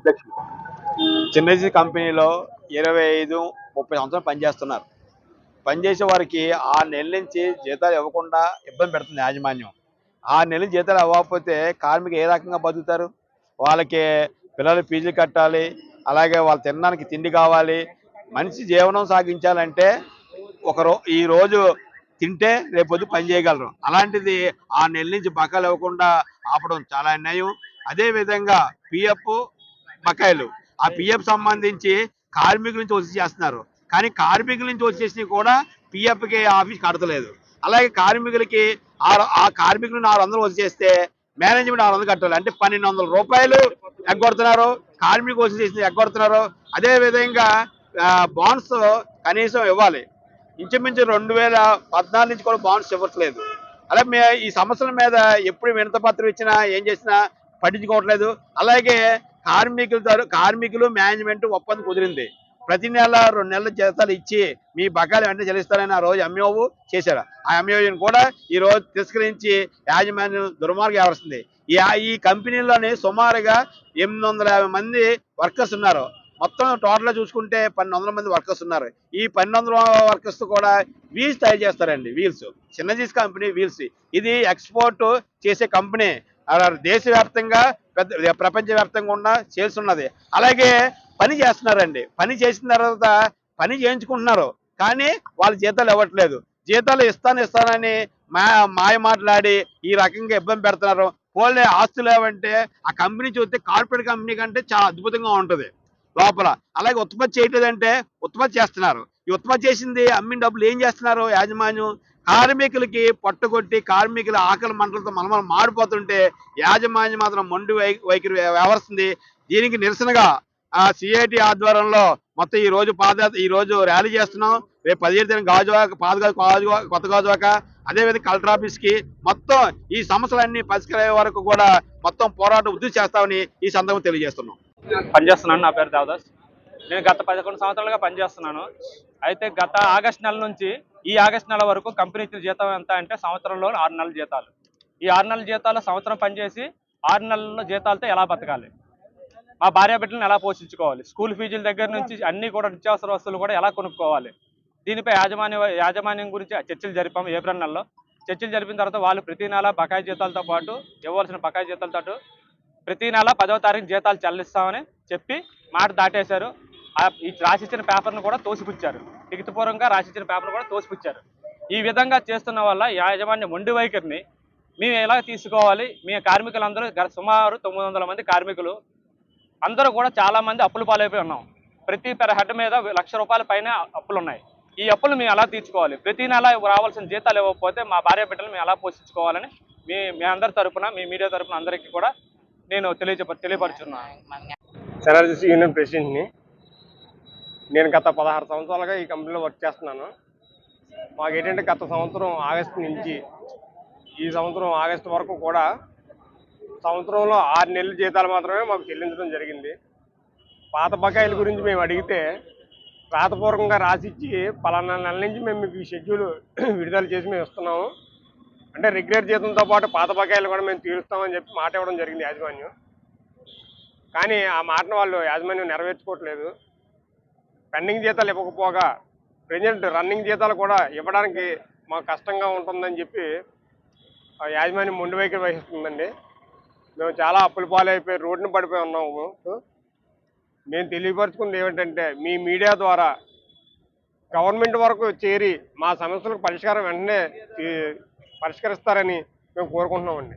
అధ్యక్షులు. చిన్నజీ కంపెనీలో ఇరవై ఐదు ముప్పై సంవత్సరాలు పనిచేస్తున్నారు. పనిచేసే వారికి ఆరు నెలల నుంచి జీతాలు ఇవ్వకుండా ఇబ్బంది పెడుతుంది యాజమాన్యం. ఆరు నెలల జీతాలు ఇవ్వకపోతే కార్మికులు ఏ రకంగా బతుకుతారు? వాళ్ళకి పిల్లలు ఫీజులు కట్టాలి అలాగే వాళ్ళు తినడానికి తిండి కావాలి. మనిషి జీవనం సాగించాలంటే ఒక రో ఈ రోజు తింటే రేపొద్దు పని చేయగలరు. అలాంటిది ఆ నెల నుంచి బకాలు ఇవ్వకుండా ఆపడం చాలా అన్యాయం. అదే విధంగా పిఎఫ్ బకాయిలు ఆ పిఎఫ్ సంబంధించి కార్మికుల నుంచి వచ్చి చేస్తున్నారు. కానీ కార్మికుల నుంచి వచ్చేసి కూడా పిఎఫ్కి ఆఫీస్ కడతలేదు. అలాగే కార్మికులకి ఆరు- ఆ కార్మికులు ఆరు వందలు వచ్చేస్తే మేనేజ్మెంట్ ఆరు వందలు కట్టాలి. అంటే పన్నెండు వందల రూపాయలు ఎగ్గొడుతున్నారు. కార్మికులు వచ్చి చేసి ఎగ్గొడుతున్నారు. అదే విధంగా బాండ్స్ కనీసం ఇవ్వాలి. ఇంచుమించు రెండు వేల పద్నాలుగు నుంచి కూడా బాండ్స్ ఇవ్వట్లేదు. అలాగే మే ఈ సమస్యల మీద ఎప్పుడు వినత పత్రం ఇచ్చినా ఏం చేసినా పట్టించుకోవట్లేదు. అలాగే కార్మికుల కార్మికులు మేనేజ్మెంట్ ఒప్పందం కుదిరింది. ప్రతి నెల రెండు నెలల జీతాలు ఇచ్చి మీ బకాయిలు వెంటనే చెల్లిస్తారని ఆ రోజు ఎంఓ చేశారు. ఆ ఎంఓని కూడా ఈ రోజు తిరస్కరించి యాజమాన్యం దుర్మార్గం వ్యవహరిస్తుంది ఈ ఈ కంపెనీలోని సుమారుగా ఎనిమిది వందల యాభై మంది వర్కర్స్ ఉన్నారు. మొత్తం టోటల్గా చూసుకుంటే పన్నెండు వందల మంది వర్కర్స్ ఉన్నారు. ఈ పన్నెండు వందల వర్కర్స్ కూడా వీల్స్ తయారు చేస్తారండి వీల్స్. చిన్నజీస్ కంపెనీ వీల్స్. ఇది ఎక్స్పోర్ట్ చేసే కంపెనీ. దేశవ్యాప్తంగా పెద్ద ప్రపంచవ్యాప్తంగా ఉన్న సేల్స్ ఉన్నది. అలాగే పని చేస్తున్నారండి. పని చేసిన తర్వాత పని చేయించుకుంటున్నారు. కానీ వాళ్ళ జీతాలు ఇవ్వట్లేదు. జీతాలు ఇస్తాను ఇస్తానని మా మాయ మాట్లాడి ఈ రకంగా ఇబ్బంది పెడుతున్నారు. పోలే ఆస్తులు ఏమంటే ఆ కంపెనీ చూస్తే కార్పొరేట్ కంపెనీ కంటే చాలా అద్భుతంగా ఉంటుంది లోపల. అలాగే ఉత్పత్తి చేయట్లేదంటే ఉత్పత్తి చేస్తున్నారు. ఈ ఉత్పత్తి చేసింది అమ్మిన డబ్బులు ఏం చేస్తున్నారు? యాజమాన్యం కార్మికులకి పట్టుకొట్టి కార్మికుల ఆకలి మంటలతో మనం మాడిపోతుంటే యాజమాన్యం మాత్రం మొండి వై వైఖరి వ్యవహరిస్తుంది. దీనికి నిరసనగా ఆ సిఐటి ఆధ్వర్యంలో మొత్తం ఈ రోజు పాదయాత్ర ఈ రోజు ర్యాలీ చేస్తున్నాం. రేపు పదిహేడు తేదీ గాజువాక పాదగా గాజువాక కొత్త గాజువాక అదేవిధంగా కలెక్టర్ ఆఫీస్కి మొత్తం ఈ సమస్యలన్నీ పరిష్కరయ్యే వరకు కూడా మొత్తం పోరాటం ఉద్ధృతి చేస్తామని ఈ సందర్భంగా తెలియజేస్తున్నాం. పనిచేస్తున్నాను నా పేరు దేవదాస్. నేను గత పదకొండు సంవత్సరాలుగా పనిచేస్తున్నాను. అయితే గత ఆగస్ట్ నెల నుంచి ఈ ఆగస్ట్ నెల వరకు కంపెనీ ఇచ్చిన జీతం ఎంత అంటే సంవత్సరంలో ఆరు నెలల జీతాలు. ఈ ఆరు నెలల జీతాలు సంవత్సరం పనిచేసి ఆరు నెలల జీతాలతో ఎలా బతకాలి? మా భార్య బిడ్డలను ఎలా పోషించుకోవాలి? స్కూల్ ఫీజుల దగ్గర నుంచి అన్ని కూడా నిత్యావసర వస్తువులు కూడా ఎలా కొనుక్కోవాలి? దీనిపై యాజమాన్య యాజమాన్యం గురించి చర్చలు జరిపాము ఏప్రిల్ నెలలో. చర్చలు జరిపిన తర్వాత వాళ్ళు ప్రతి నెల బకాయి జీతాలతో పాటు ఇవ్వాల్సిన బకాయి జీతాలతో ప్రతి నెల పదవ తారీఖు జీతాలు చెల్లిస్తామని చెప్పి మాట దాటేశారు. ఈ రాసిచ్చిన పేపర్ను కూడా తోసిపుచ్చారు. లిఖితపూర్వకంగా రాసిచ్చిన పేపర్ కూడా తోసిపుచ్చారు. ఈ విధంగా చేస్తున్న వల్ల యాజమాన్య మొండి వైఖరిని మేము ఎలా తీసుకోవాలి? మీ కార్మికులందరూ సుమారు తొమ్మిది వందల మంది కార్మికులు. అందరూ కూడా చాలా మంది అప్పులు పాలైపోయి ఉన్నాం. ప్రతి పెర హెడ్ మీద లక్ష రూపాయల పైన అప్పులు ఉన్నాయి ఈ అప్పులు మేము ఎలా తీర్చుకోవాలి? ప్రతి నెల రావాల్సిన జీతాలు ఇవ్వకపోతే మా భార్య బిడ్డలు మేము ఎలా పోషించుకోవాలని మీ మీ అందరి తరఫున మీ మీడియా తరపున అందరికీ కూడా నేను తెలియజెప్ప తెలియపరుచున్నాను సెనర్జీస్ యూనియన్ ప్రెసిడెంట్ని నేను గత పదహారు సంవత్సరాలుగా ఈ కంపెనీలో వర్క్ చేస్తున్నాను. మాకు ఏంటంటే గత సంవత్సరం ఆగస్టు నుంచి ఈ సంవత్సరం ఆగస్టు వరకు కూడా సంవత్సరంలో ఆరు నెలల జీతాలు మాత్రమే మాకు చెల్లించడం జరిగింది. పాత బకాయిల గురించి మేము అడిగితే రాతపూర్వకంగా రాసిచ్చి పలానా నెల నుంచి మేము మీకు ఈ షెడ్యూల్ విడుదల చేసి మేము ఇస్తున్నాము. అంటే రెగ్యులర్ జీతంతో పాటు పాత బకాయిలు కూడా మేము తీరుస్తామని చెప్పి మాట ఇవ్వడం జరిగింది యాజమాన్యం. కానీ ఆ మాటను వాళ్ళు యాజమాన్యం నెరవేర్చుకోవట్లేదు. పెండింగ్ జీతాలు ఇవ్వకపోగా ప్రజెంట్ రన్నింగ్ జీతాలు కూడా ఇవ్వడానికి మాకు కష్టంగా ఉంటుందని చెప్పి ఆ యాజమాన్యం ముందు వైఖరి వహిస్తుందండి. మేము చాలా అప్పుల పాలైపోయి రోడ్డున పడిపోయి ఉన్నాము మేము తెలియపరుచుకుంది ఏమిటంటే మీ మీడియా ద్వారా గవర్నమెంట్ వరకు చేరి మా సమస్యలకు పరిష్కారం వెంటనే పరిష్కరిస్తారని మేము కోరుకుంటున్నామండి.